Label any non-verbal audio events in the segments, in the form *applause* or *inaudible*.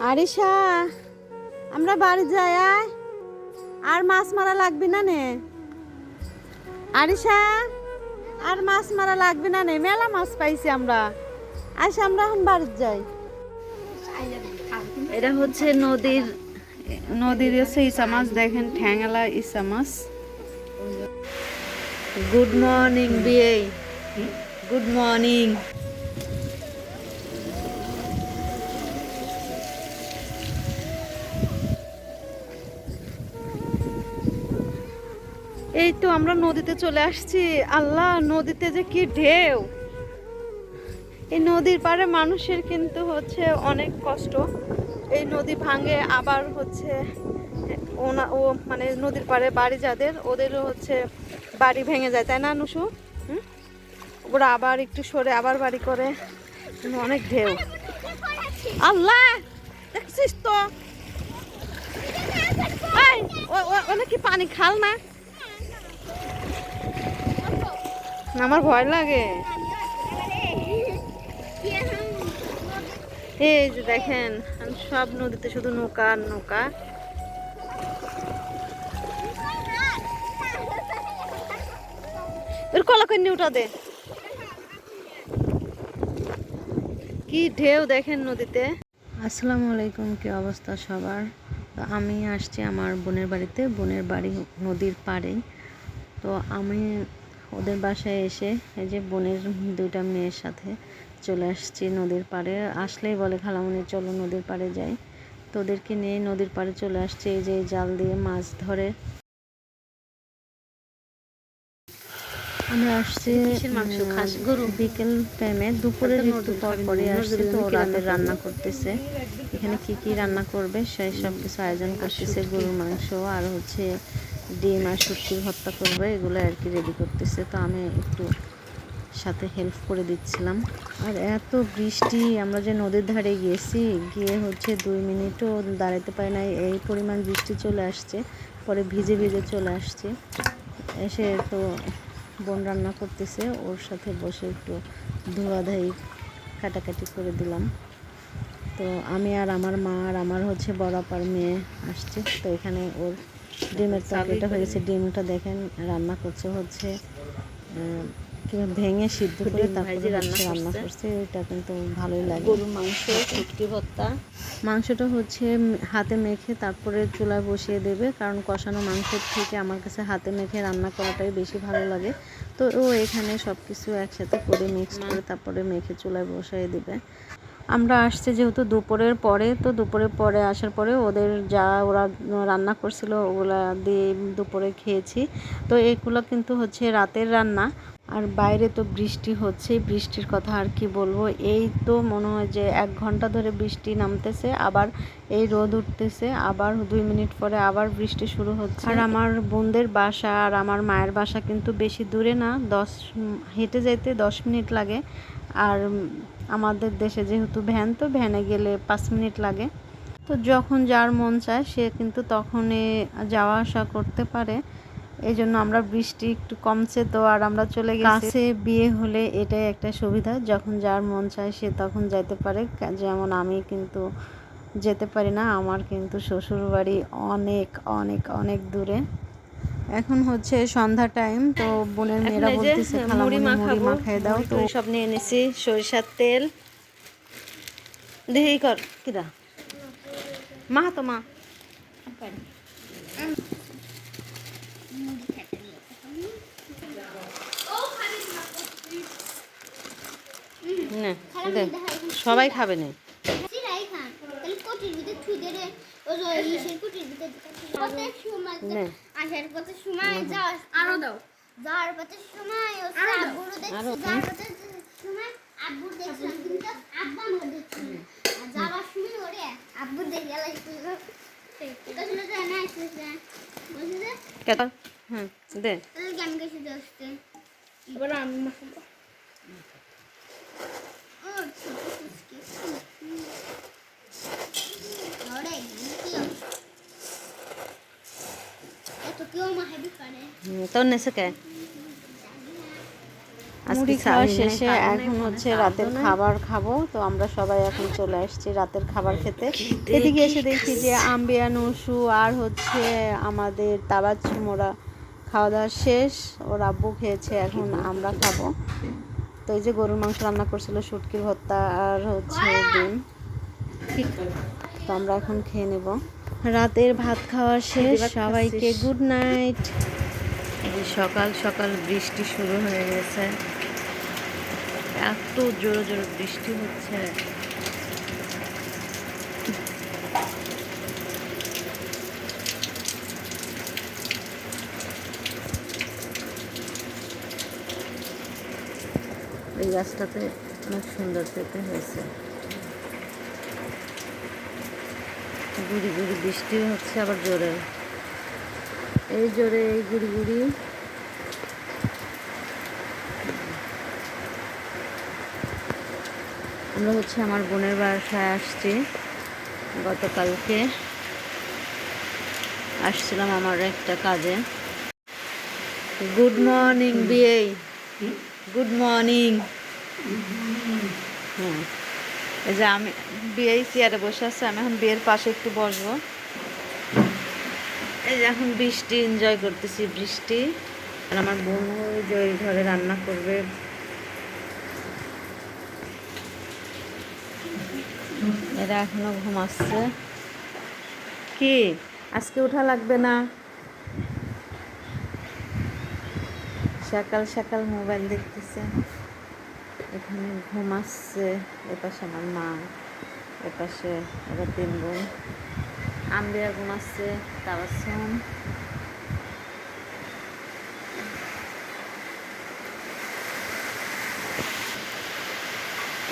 আরিশা, আমরা বাড়ি যাই, আয়। আর মাছ মারা লাগবে না নে। আরিশা, আর মাছ মারা লাগবে না নে। মেলা মাছ পাইছি আমরা। আইসা আমরা এখন বাড়ি যাই। এটা হচ্ছে নদীর নদীর হচ্ছে ইসা মাছ। দেখেন, ঠ্যাংলা ইসা মাছ। গুড মর্নিং বিয়ে গুড মর্নিং এই তো আমরা নদীতে চলে আসছি। আল্লাহ, নদীতে যে কি ঢেউ। এই নদীর পাড়ে মানুষের কিন্তু হচ্ছে অনেক কষ্ট। এই নদী ভাঙে আবার হচ্ছে ওনা, ও মানে নদীর পাড়ে বাড়ি যাদের, ওদেরও হচ্ছে বাড়ি ভেঙে যায়, তাই না, নুসু? ওরা আবার একটু সরে আবার বাড়ি করে। অনেক ঢেউ। আল্লাহ, দেখছিস তো? ও- কি পানি খাল না না, আমার ভয় লাগে। এই যে দেখেন সব নদীতে শুধু নৌকা আর নৌকা। এর কলা কন্যা উঠা দে। কি ঢেউ দেখেন নদীতে। আসসালামু আলাইকুম, কি অবস্থা সবার? তো আমি আসছি আমার বোনের বাড়িতে, বোনের বাড়ি নদীর পাড়েই। তো আমি ওদের বাসায় এসে এই যে বোনের দুইটা মেয়ের সাথে চলে আসছি নদীর পাড়ে। আসলেই বলে খালামুনি চলো নদীর পাড়ে যাই। তো ওদেরকে নিয়ে নদীর পাড়ে চলে আসছে এই যে জাল দিয়ে মাছ ধরে। আমরা আসছি মাংস খাস? গরু? বিকেল টাইমে দুপুরের একটু নজরুল পর পরে নজরুল তো রান্না করতেছে। এখানে কি কি রান্না করবে সেই সব কিছু আয়োজন করতেছে গরুর মাংস আর হচ্ছে ডিম আর শুটকি ভর্তা করবে, এগুলো আর কি রেডি করতেছে। তো আমি একটু সাথে হেল্প করে দিচ্ছিলাম। আর এত বৃষ্টি, আমরা যে নদীর ধারে গিয়েছি, গিয়ে হচ্ছে দুই মিনিটও দাঁড়াতে পারি না এই পরিমাণ বৃষ্টি চলে আসছে, পরে ভিজে ভিজে চলে আসছে। এসে তো বোন রান্না করতেছে, ওর সাথে বসে একটু ধোয়াধাই কাটাকাটি করে দিলাম। তো আমি আর আমার মা আর আমার হচ্ছে বড় আপার মেয়ে আসছে, তো এখানে ওর ডিমের তরকারিটা হয়ে গেছে ডিমটা দেখেন রান্না করছে হচ্ছে ভেঙে সিদ্ধ করে তারপরে রান্না রান্না করছে। এটা কিন্তু ভালোই লাগে। গরুর মাংস শুটকি ভর্তা। মাংসটা হচ্ছে হাতে মেখে তারপরে চুলায় বসিয়ে দেবে কারণ কষানো মাংসের থেকে আমার কাছে হাতে মেখে রান্না করাটাই বেশি ভালো লাগে। তো ও এখানে সব কিছু একসাথে করে মিক্স করে তারপরে মেখে চুলায় বসিয়ে দিবে। আমরা আসছে যেহেতু দুপুরের পরে, তো দুপুরের পরে আসার পরে ওদের যা ওরা রান্না করছিল ওগুলা দিয়ে দুপুরে খেয়েছি। তো এগুলো কিন্তু হচ্ছে রাতের রান্না। আর বাইরে তো বৃষ্টি হচ্ছে, বৃষ্টির কথা আর কি বলব? এই তো মনে হয় যে এক ঘণ্টা ধরে বৃষ্টি নামতেছে, আবার এই রোদ উঠতেছে, আবার দুই মিনিট পরে আবার বৃষ্টি শুরু হচ্ছে। আর আমার বোনদের বাসা আর আমার মায়ের বাসা কিন্তু বেশি দূরে না, দশ, হেঁটে যেতে দশ মিনিট লাগে। আর আমাদের দেশে যেহেতু ভ্যান, তো ভ্যানে গেলে পাঁচ মিনিট লাগে। তো যখন যার মন চায়, সে কিন্তু তখনই যাওয়া আসা করতে পারে। এই জন্য আমরা বৃষ্টি একটু কমছে তো, আর আমরা চলে গেছি। বিয়ে হলে এটাই একটা সুবিধা, যখন যার মন চায়, সে তখন যাইতে পারে। যেমন আমি কিন্তু যেতে পারি না, আমার কিন্তু শ্বশুর বাড়ি অনেক অনেক অনেক দূরে। এখন হচ্ছে সন্ধ্যা টাইম তো বোনের মেয়েরা যে বলতেছে মুড়ি মাখাই দাও তো। সব নিয়ে এনেছি সরিষার তেল। দেখি কর কিরা মা তো মা। না দে সবাই খাবে না। নে। আসার কত সময় যাও আরও দাও। যাওয়ার পথে সময় ও আব্বুর দেখছি যাওয়ার পথে সময় আব্বুর দেখছিলাম কিন্তু আব্বা আমার দেখছি আর যাওয়ার সময় ওরে আব্বু দেখে লাগছিল এটা শুনে যায় না আসছে বলছি যে কেন হুম দে। তাহলে কেন গেছে দোস্তে এবার আমি মাখাবো। ও ছোট ফুসকি ওরে কি এত কেউ মাখাবি পারে হুম, তোর নেছে কে? মুড়ি খাওয়া শেষে এখন হচ্ছে রাতের খাবার খাব তো আমরা সবাই এখন চলে আসছি রাতের খাবার খেতে। এদিকে এসে দেখি যে আম্বিয়া নসু আর হচ্ছে আমাদের খাওয়া দাওয়া শেষ। ওর আব্বু খেয়েছে এখন আমরা খাব। তো এই যে গরুর মাংস রান্না করছিল শুটকির ভর্তা আর হচ্ছে ডিম। তো আমরা এখন খেয়ে নেব। রাতের ভাত খাওয়া শেষ সবাইকে গুড নাইট সকাল সকাল বৃষ্টি শুরু হয়ে গেছে। এত জোরে জোরে বৃষ্টি হচ্ছে। এই গাছটাতে অনেক সুন্দর পেতে হয়েছে। গুড়ি গুড়ি বৃষ্টি হচ্ছে, আবার জোরে। এই জোরে এই গুড়ি গুড়ি আমরা হচ্ছে আমার বোনের বাসায় আসছি। গতকালকে আসছিলাম আমার একটা কাজে। গুড মর্নিং বিয়ে গুড মর্নিং হ্যাঁ। এই যে আমি বিয়ে চেয়ারে বসে আছে আমি এখন বিয়ের পাশে একটু বসবো। এই যে এখন বৃষ্টি এনজয় করতেছি বৃষ্টি। আর আমার বোন ওই যে ওই ঘরে রান্না করবে। এরা এখনও ঘুমাচ্ছে। কি? আজকে ওঠা লাগবে না? সকাল সকাল মোবাইল দেখতেছে। এখানে ঘুমাচ্ছে। এপাশে আমার মা, এপাশে ওরা তিন বোন। আম্বিয়া ঘুমাচ্ছে তাবাসম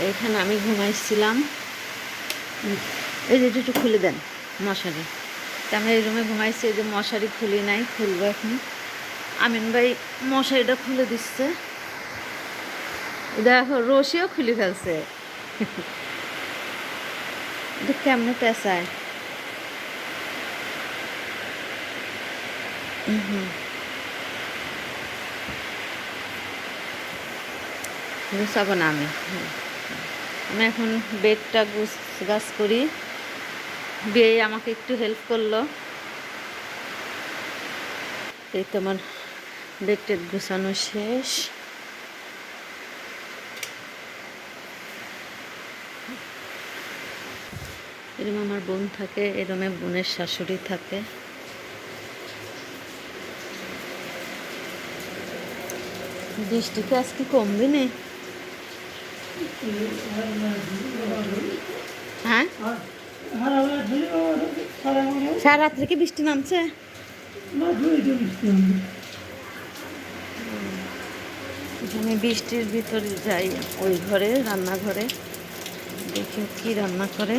এইখানে আমি ঘুমাইছিলাম। এই যে একটু খুলে দেন, মশারি। তা আমরা এই রুমে ঘুমাইছি, এই যে মশারি খুলি নাই, খুলবো এখন। আমিন ভাই মশারিটা খুলে দিচ্ছে। দেখো, রশিও খুলে ফেলছে। এটা কেমনে পেঁচায়? গুছাবো না আমি আমি এখন বেডটা গুছ গাছ করি। বিয়ে আমাকে একটু হেল্প করল। এই তো আমার বেড গুছানো শেষ। এরম আমার বোন থাকে, এরমে বোনের শাশুড়ি থাকে। বৃষ্টি কি আজকে কমবে না হ্যাঁ সারা রাত্রে কি বৃষ্টি নামছে আমি বৃষ্টির ভিতরে যাই ওই ঘরে রান্নাঘরে দেখি কি রান্না করে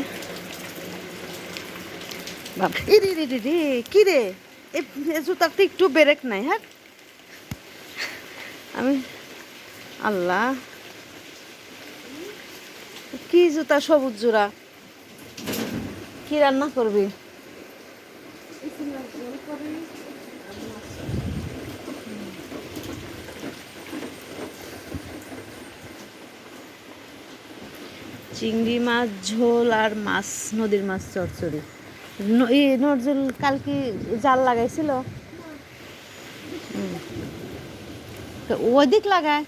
বাপ রে রে রে কি রে জুতাতে একটু বেরেক নাই হ্যাঁ আমি আল্লাহ। কি জুতা, সবুজ জোড়া কি রান্না করবি? চিংড়ি মাছ, ঝোল আর মাছ, নদীর মাছ চচ্চড়ি নজরুল কালকে জাল লাগাইছিল। তো ওদিক লাগায়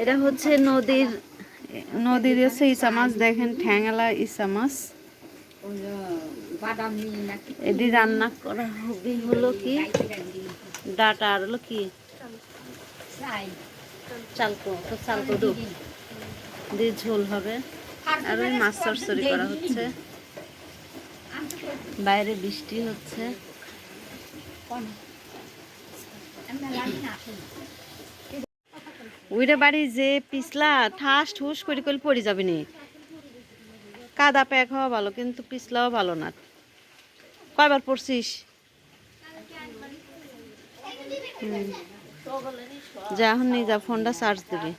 এটা হচ্ছে নদীর নদীর হচ্ছে ইসা মাছ দেখেন, ঠ্যাংলা ইসা মাছ এটি রান্না করা হবে হলো কি? ডাটা আর হলো কি? চালকো চালকো দু দিয়ে ঝোল হবে। আর ওই মাছ চরচড়ি করা হচ্ছে। বাইরে বৃষ্টি হচ্ছে। উইরে বাড়ি যে পিছলা ঠাস ঠুস করে করে পড়ে যাবে নি। কাদা প্যাক হওয়া ভালো, কিন্তু পিছলাও ভালো না। কয়বার পড়ছিস? যা এখন নিয়ে যা, ফোনটা চার্জ দিবি।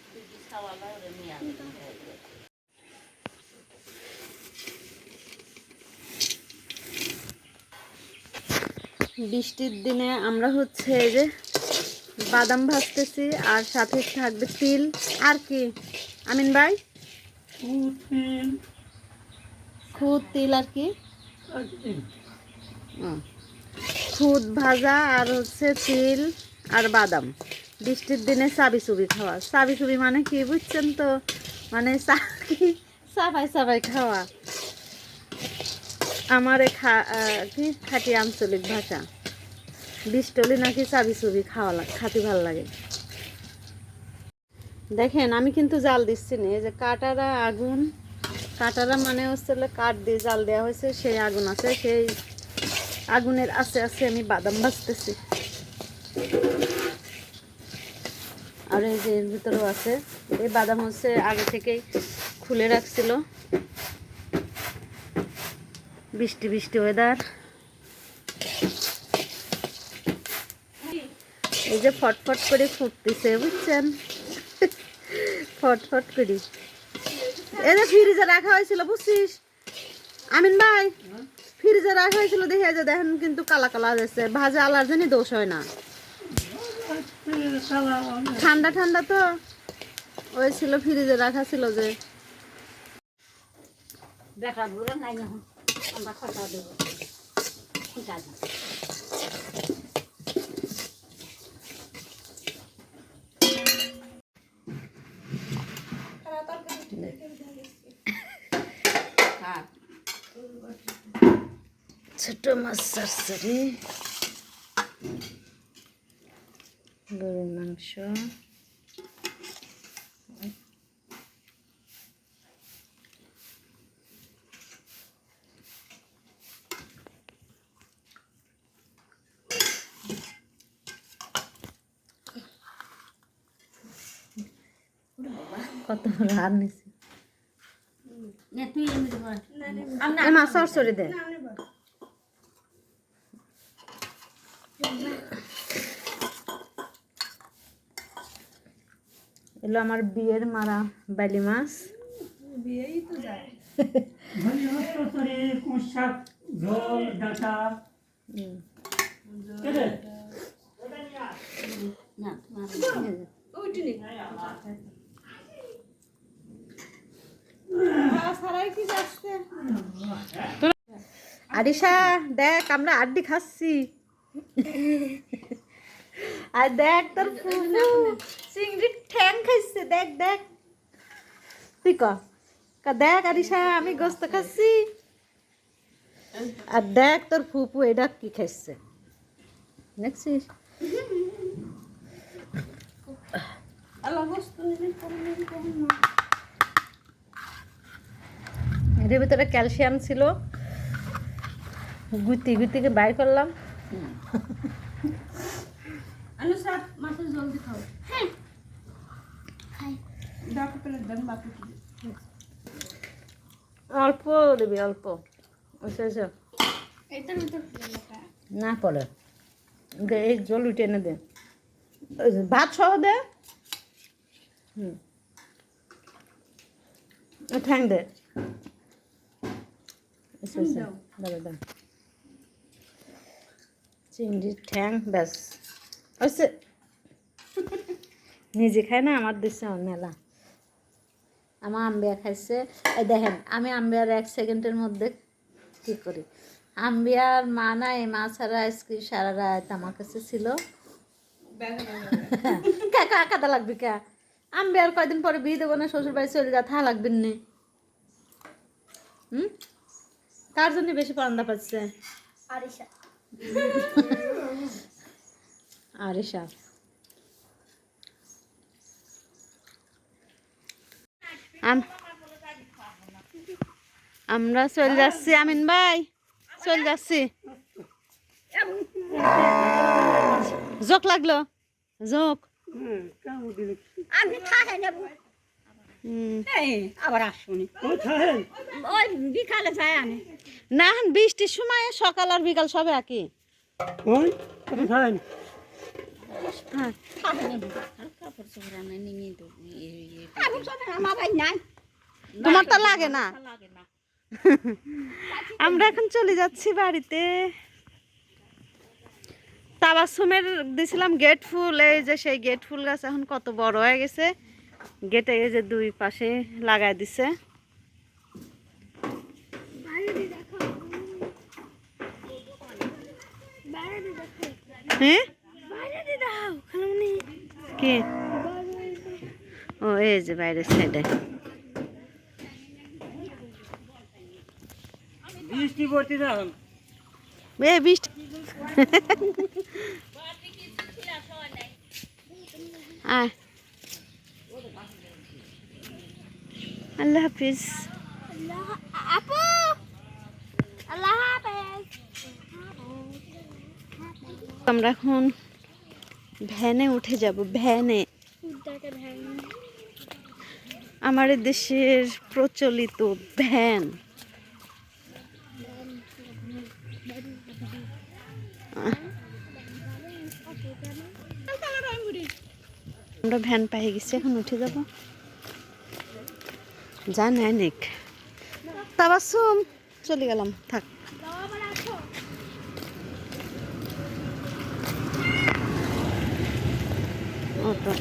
বৃষ্টির দিনে আমরা হচ্ছে এই যে বাদাম ভাজতেছি আর সাথে থাকবে তিল। আর কি? আমিন ভাই? খুদ তিল। আর কি? খুদ ভাজা আর হচ্ছে তিল আর বাদাম। বৃষ্টির দিনে চাবি চুবি খাওয়া। চাবি চুবি মানে কি বুঝছেন তো? মানে চা- কি সাবাই সাবাই খাওয়া। আমার কি? খাটি আঞ্চলিক ভাষা। বিষ্টলি নাকি চাবি চুবি খাওয়া খাতে ভালো লাগে। দেখেন, আমি কিন্তু জাল দিচ্ছি না। এই যে কাটারা আগুন, কাটারা মানে হচ্ছে কাঠ দিয়ে জাল দেওয়া হয়েছে, সেই আগুন আছে, সেই আগুনের আস্তে আস্তে আমি বাদাম ভাজতেছি। আর এই যে এর ভিতরেও আছে, এই বাদাম হচ্ছে আগে থেকেই খুলে রাখছিল। বৃষ্টি বৃষ্টি ওয়েদার এই যে ফটফট করে ফুটতেছে, বুঝছেন? ফটফট করি। এই যে ফ্রিজে রাখা হয়েছিল, বুঝছিস? আমিন ভাই, ফ্রিজে রাখা হয়েছিল দেখে যে দেখেন কিন্তু কালা কালা যাচ্ছে ভাজা আলার জানি দোষ হয় না। ঠান্ডা ঠান্ডা তো। ওই ছিল, ফ্রিজে রাখা ছিল যে। বুড়ো নাই আমরা খসা দেবো ঠিক আছে ছোট মাছ সরসরি গরুর মাংস। কত রান নিছি? নে তুই এমনি কর এই মাছ সরসরি দে। এলো আমার বিয়ের মারা বাইলি মাছ। ডাটা। হুম। কেটে না আরিশা দেখ আমরা আড্ডি খাচ্ছি। আর দেখ তোর ফুফু চিংড়ির ঠ্যাং খাইছে দেখ দেখ। তুই ক? দেখ আরিশা আমি গোস্ত খাচ্ছি। আর দেখ তোর ফুফু এটা কি খাইছে। দেখছিস? এর ভিতরে ক্যালসিয়াম ছিল। গুতি গুতিকে বাইর করলাম। হ্যাঁ। অল্প দিবি অল্প। আচ্ছা আচ্ছা। এটার না পড়ে দে এই জল উঠে এনে দে। ভাত সহ দে। হুম। ও ঠ্যাং দে। দাদা চিংড়ির ঠ্যাং ব্যাস। ওইসে *laughs* নিজে খায় না আমার দিচ্ছে আমার মেলা। আমার আম্বিয়া খাইছে। এই দেখেন আমি আম্বিয়ার এক সেকেন্ডের মধ্যে কি করি? আম্বিয়ার মা না এই মা ছাড়া আজকে সারা রাত আমার কাছে ছিল। *laughs* কাকা কাদা লাগবে কা? আম্বিয়ার কয়দিন পরে বিয়ে দেবো না শ্বশুর বাড়ি চলে যা থা লাগবেন নে। হুম? কার জন্য বেশি পান্দা পাচ্ছে? আরিশা। আরিশা। আম- আমরা চলে যাচ্ছি আমিন ভাই। চলে যাচ্ছি। জোক লাগল? জোক। আমি। আবার আসুনি ওই বিকালে যায় আমি না এখন বৃষ্টির সময় সকাল আর বিকাল সবে একই। হ্যাঁ তোমার তো লাগে না। লাগে না। আমরা এখন চলে যাচ্ছি বাড়িতে। তাবাসুমের দিছিলাম গেট ফুল। এই যে সেই গেট ফুল গাছ এখন কত বড় হয়ে গেছে। গেটে এই যে দুই পাশে লাগাই দিছে। হ্যাঁ? বাইরে দিয়ে দাও খালামনি কি? ও এই যে বাইরের সাইডে বৃষ্টি পড়তে দেখুন এ বৃষ্টি। *laughs* আয়। আল্লাহ হাফিজ। আপু আল্লাহ হাফেজ আমরা এখন ভ্যানে উঠে যাব, ভ্যানে। আমাদের দেশের প্রচলিত ভ্যান। আমরা ভ্যান পাই গেছি, এখন উঠে যাব। জান অনেক তাবাসুম চলে গেলাম থাক। অটো।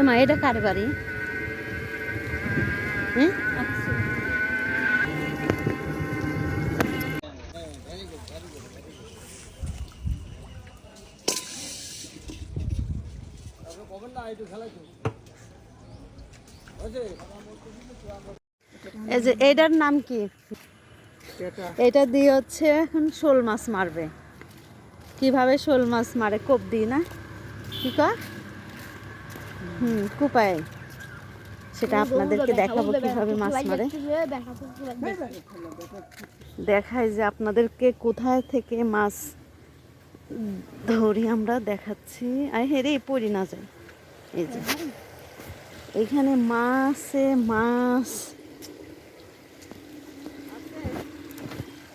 এমা এটা কার বাড়ি? এই যে এটার নাম কি? এটা। দিয়ে হচ্ছে এখন শোল মাছ মারবে। কীভাবে শোল মাছ মারে কোপ দিই না? কি কয়? হুম কুপায়। সেটা আপনাদেরকে দেখাবো কীভাবে মাছ মারে। দেখাই যে আপনাদেরকে কোথায় থেকে মাছ ধরি আমরা দেখাচ্ছি। আর হেরে পড়ি না যায় এই যে। এখানে মাছে মাছ বড় মাছ না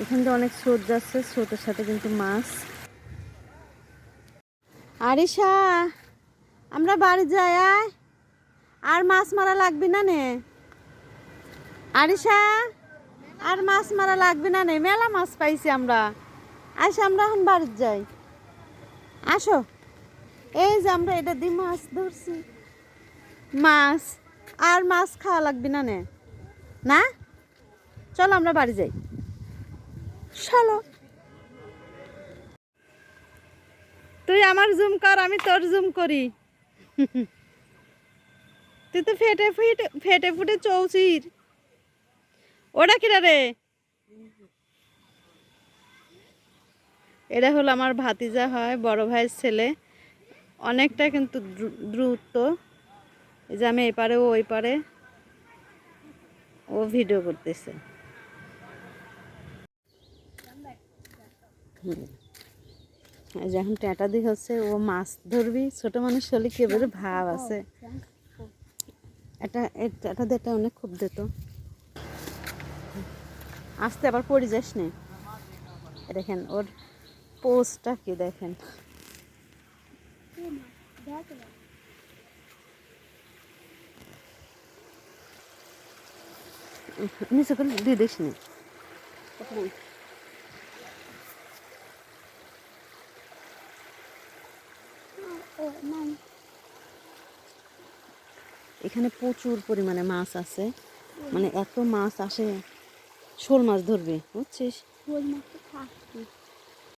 এখানে তো অনেক স্রোত যাচ্ছে, স্রোতের সাথে কিন্তু মাছ। আরিশা, আমরা বাড়ি যাই আর মাছ মারা লাগবে না নে? আরিশা, আর মাছ মারা লাগবে না নে? মেলা মাছ পাইছি আমরা। আসো আমরা এখন বাড়ির যাই। আসো। এই যে আমরা এটা দিয়ে মাছ ধরছি। মাছ, আর মাছ খাওয়া লাগবে না নে? না? চলো আমরা বাড়ি যাই। চলো তুই আমার জুম কর, আমি তোর জুম করি। তুই তো ফেটে ফুটে ফেটে ফুটে চৌচির ওটা কিরা রে? এটা হলো আমার ভাতিজা হয়, বড় ভাইয়ের ছেলে। অনেকটা কিন্তু দ্রুত। এই যে আমি এপারে ও ওই পারে। ও ভিডিও করতেছে। যখন যে দিক হচ্ছে ও মাছ ধরবি, ছোট মানুষ হলে কি এবারে ভাব আছে? এটা এটা অনেক খুব দিত। আসতে আবার পড়ে যাস নে। দেখেন, ওর পোস্টটা কি দেখেন? নিচে দিয়ে দিস নি এখানে প্রচুর পরিমাণে মাছ আছে। মানে এত মাছ আসে, শোল মাছ ধরবে, বুঝছিস? শোল মাছ।